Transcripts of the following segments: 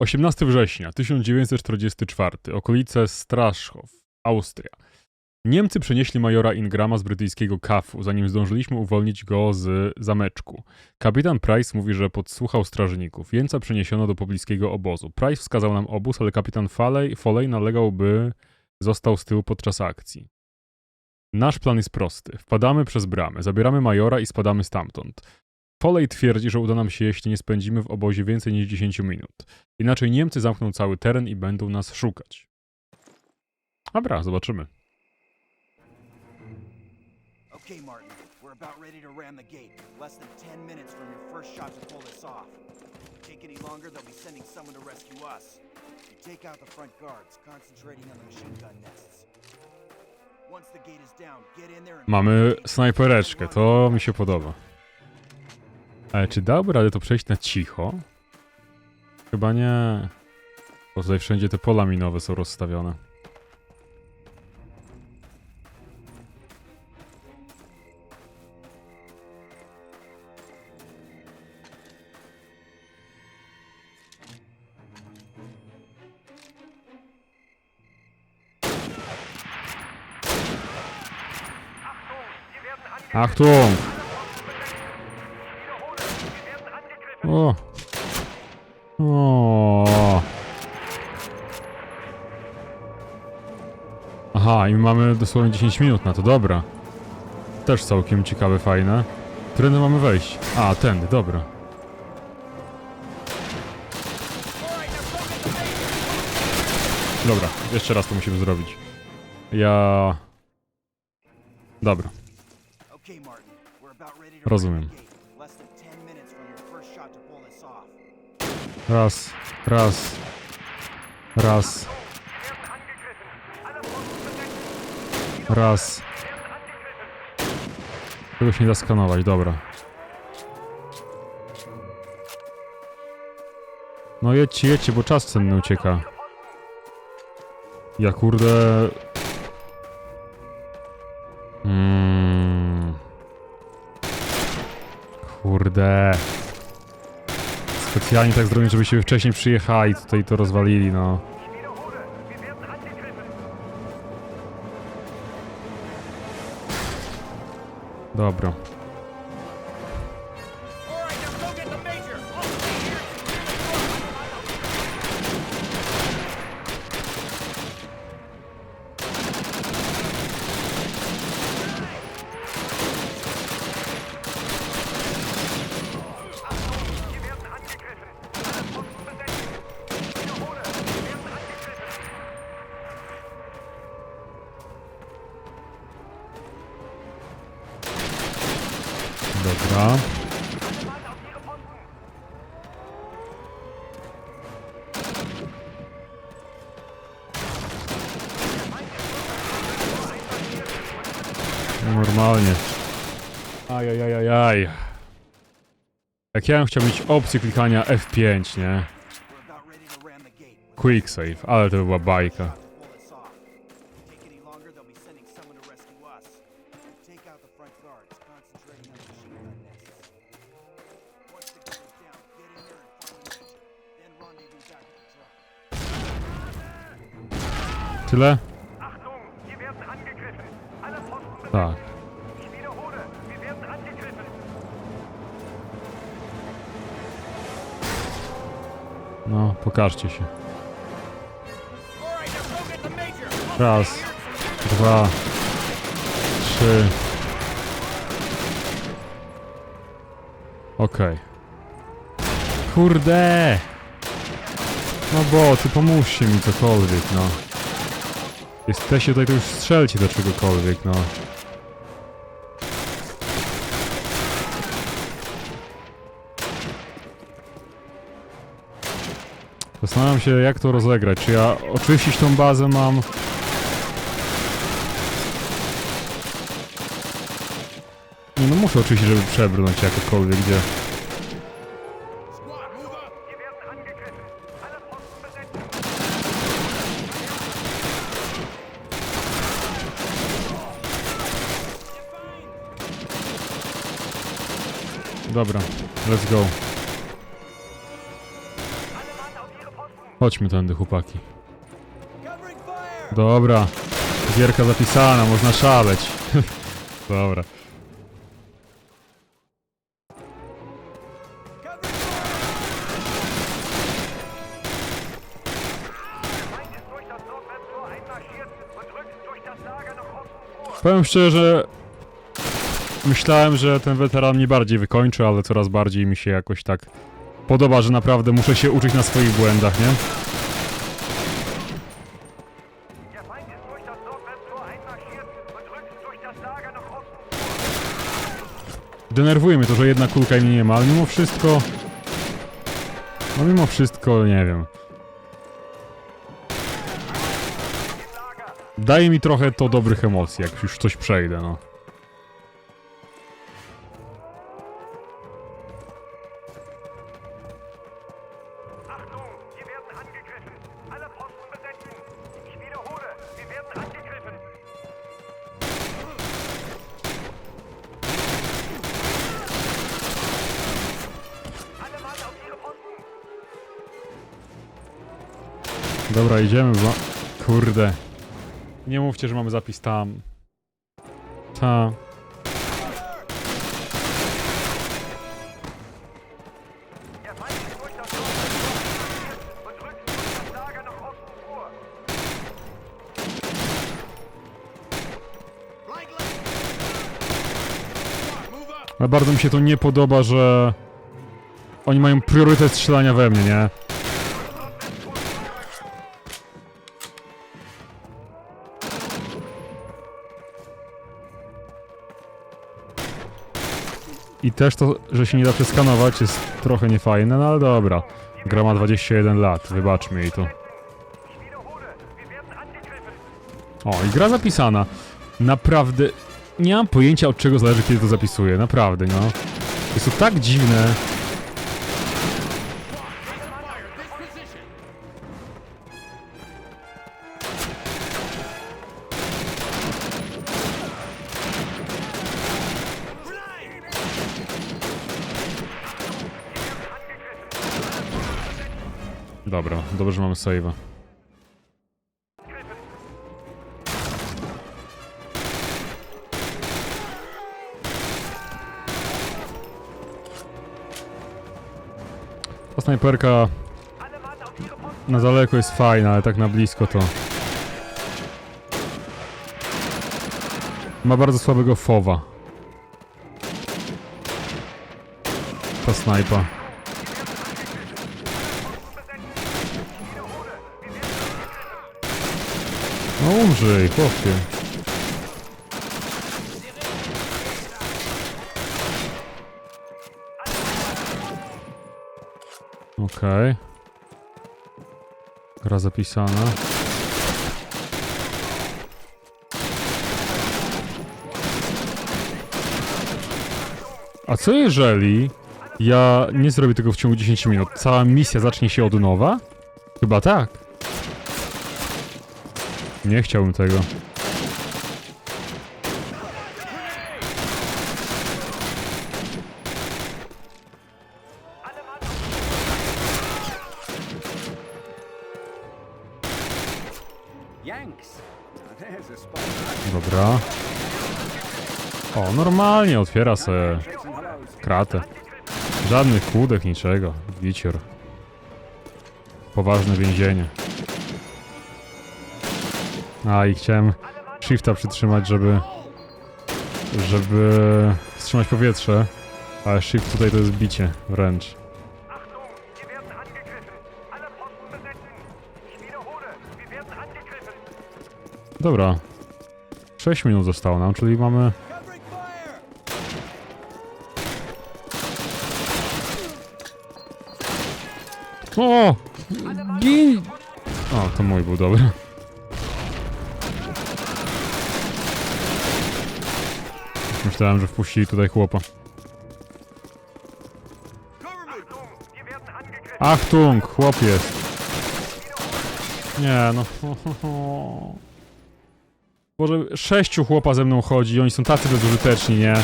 18 września 1944, okolice Straszchow, Austria. Niemcy przenieśli majora Ingrama z brytyjskiego kafu, zanim zdążyliśmy uwolnić go z zameczku. Kapitan Price mówi, że podsłuchał strażników. Jeńca przeniesiono do pobliskiego obozu. Price wskazał nam obóz, ale kapitan Foley, Foley nalegał, by został z tyłu podczas akcji. Nasz plan jest prosty. Wpadamy przez bramę, zabieramy majora i spadamy stamtąd. Foley twierdzi, że uda nam się, jeśli nie spędzimy w obozie więcej niż 10 minut. Inaczej Niemcy zamkną cały teren i będą nas szukać. Dobra, zobaczymy. Okay, Martin, we're about ready to ram the gate. Less than 10 minutes from your first shot to pull this off. If you take any longer, they'll be sending someone to rescue us. You take out the front guards, concentrating on the machine gun nests. Once the gate is down, get in there and Mamy snajpereczkę, to mi się podoba. Ale czy dałby radę to przejść na cicho? Chyba nie. Bo tutaj wszędzie te pola minowe są rozstawione. Achtung! Mamy dosłownie 10 minut na to, dobra. Też całkiem ciekawe, fajne. Którędy mamy wejść? A, tędy, dobra. Dobra, jeszcze raz to musimy zrobić. Ja... Dobra. Rozumiem. ram the gate. Less than 10 minutes from your first shot to pull this off. Raz, raz, raz. Raz. Się nie da skanować, dobra. No jedźcie, jedźcie, bo czas cenny ucieka. Ja kurde... Mm. Kurde. Specjalnie tak zrobić, żebyśmy wcześniej przyjechali tutaj to rozwalili, no. Dobra. Dobra. No Normalnie. Ajajajajaj. Jak ja bym chciał mieć opcję klikania F5, nie? Quick save, ale to by była bajka. Tyle? Tak. No, pokażcie się. Raz, dwa, trzy. Okej. Kurde! No bo, ty pomóżcie mi cokolwiek, no. Jesteście tutaj, to już strzelcie do czegokolwiek, no. Zastanawiam się, jak to rozegrać. Czy ja oczyścić tą bazę mam? Nie, no muszę oczyścić, żeby przebrnąć jakokolwiek gdzie. Dobra, let's go. Chodźmy tędy, chłopaki. Dobra. Gierka zapisana, można szaleć. Dobra. Powiem szczerze, myślałem, że ten weteran mnie bardziej wykończy, ale coraz bardziej mi się jakoś tak podoba, że naprawdę muszę się uczyć na swoich błędach, nie? Denerwuje mnie to, że jedna kulka mnie nie ma, ale mimo wszystko... No mimo wszystko, nie wiem. Daje mi trochę to dobrych emocji, jak już coś przejdę, no. Idziemy, bo... Kurde. Nie mówcie, że mamy zapis tam. Ta. Ale bardzo mi się to nie podoba, że... Oni mają priorytet strzelania we mnie, nie? I też to, że się nie da przeskanować jest trochę niefajne, no ale dobra. Gra ma 21 lat, wybaczmy jej to. O, i gra zapisana. Naprawdę, nie mam pojęcia od czego zależy, kiedy to zapisuję, naprawdę, no. Jest to tak dziwne. Dobra, dobrze, że mamy save'a. Ta snajperka na daleko jest fajna, ale tak na blisko to... Ma bardzo słabego fowa. Ta snajpa. No umrzyj, chłopie. Okej. Gra zapisana. A co jeżeli ja nie zrobię tego w ciągu 10 minut? Cała misja zacznie się od nowa? Chyba tak. Nie chciałbym tego. Dobra. O, normalnie otwiera se kratę. Żadnych kłódek, niczego. Wicior. Poważne więzienie. A i chciałem shifta przytrzymać, żeby... żeby wstrzymać powietrze. Ale shift tutaj to jest bicie wręcz. Dobra. 6 minut zostało nam, czyli mamy... O! Gin! O, to mój był dobry. Myślałem, że wpuścili tutaj chłopa. Achtung, chłop jest. Nie, no. Boże, sześciu chłopa ze mną chodzi i oni są tacy bezużyteczni, nie?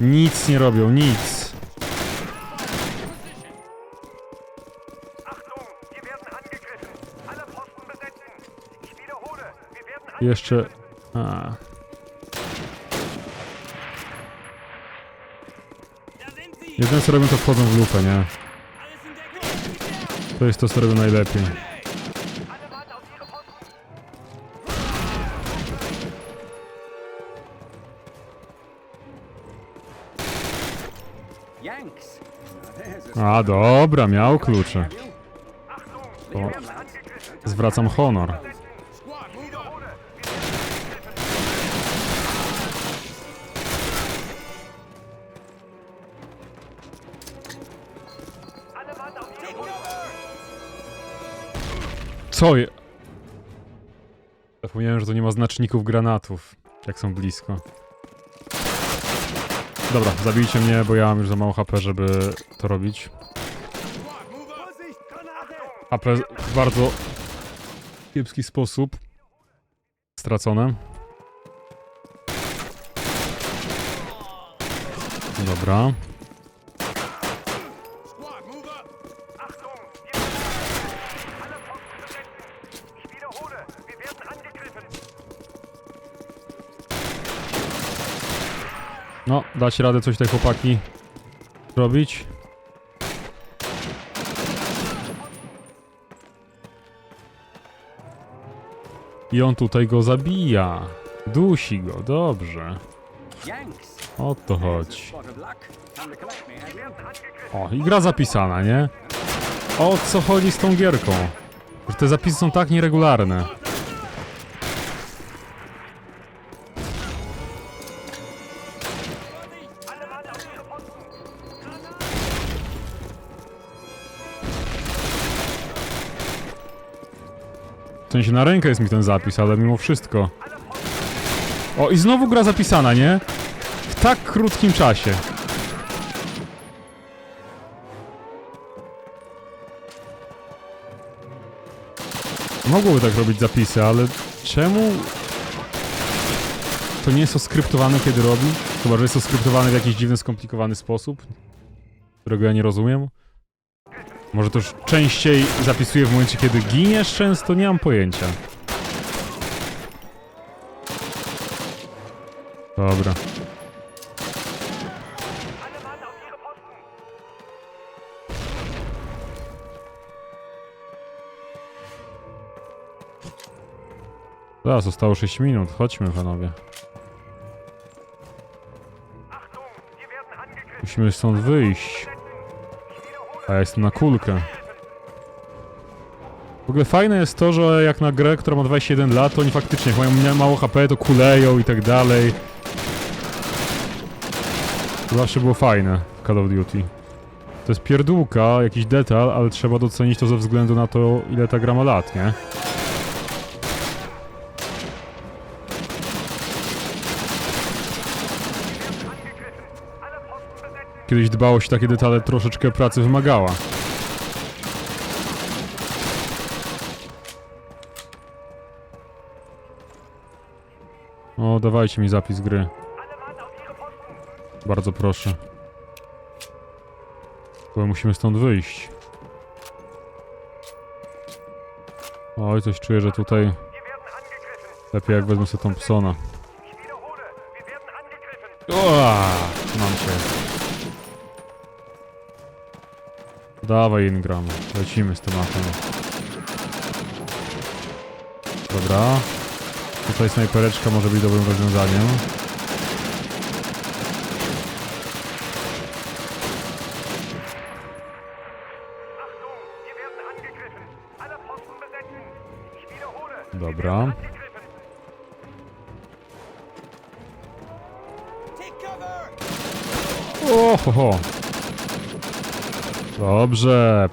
Nic nie robią, nic. Jeszcze... A. Jedyne co robią to wchodzą w lupę, nie? To jest to co robią najlepiej. A dobra, miał klucze. Zwracam honor. Co je... Zapomniałem, że to nie ma znaczników granatów, jak są blisko. Dobra, zabijcie mnie, bo ja mam już za mało HP, żeby to robić. HP w bardzo kiepski sposób stracone. Dobra. No, dać radę coś te chłopaki robić. I on tutaj go zabija. Dusi go, dobrze. O to chodzi. O, i gra zapisana, nie? O co chodzi z tą gierką? Że te zapisy są tak nieregularne. W sensie na rękę jest mi ten zapis, ale mimo wszystko. O, i znowu gra zapisana, nie? W tak krótkim czasie. Mogłoby tak robić zapisy, ale czemu to nie jest oskryptowane kiedy robi? Chyba, że jest oskryptowane w jakiś dziwny, skomplikowany sposób, którego ja nie rozumiem. Może już częściej zapisuje w momencie, kiedy giniesz często? Nie mam pojęcia. Dobra. Zaraz, zostało 6 minut. Chodźmy, panowie. Musimy stąd wyjść. A ja jestem na kulkę. W ogóle fajne jest to, że jak na grę, która ma 21 lat, to oni faktycznie jak mają mało HP, to kuleją i tak dalej. To zawsze było fajne w Call of Duty. To jest pierdółka, jakiś detal, ale trzeba docenić to ze względu na to, ile ta gra ma lat, nie? Kiedyś dbałość o takie detale troszeczkę pracy wymagała. O, dawajcie mi zapis gry. Bardzo proszę. Bo musimy stąd wyjść. Oj, coś czuję, że tutaj lepiej jak wezmę sobie Thompsona. Oa, mam cię. Dawaj Ingram, lecimy z tematem. Dobra. Tutaj snajpereczka może być dobrym rozwiązaniem. Dobra. Ohoho. Dobrze.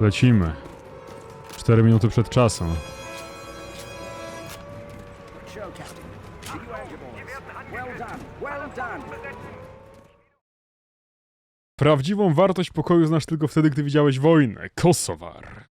Lecimy. 4 minuty przed czasem. Prawdziwą wartość pokoju znasz tylko wtedy, gdy widziałeś wojnę. Kosowar.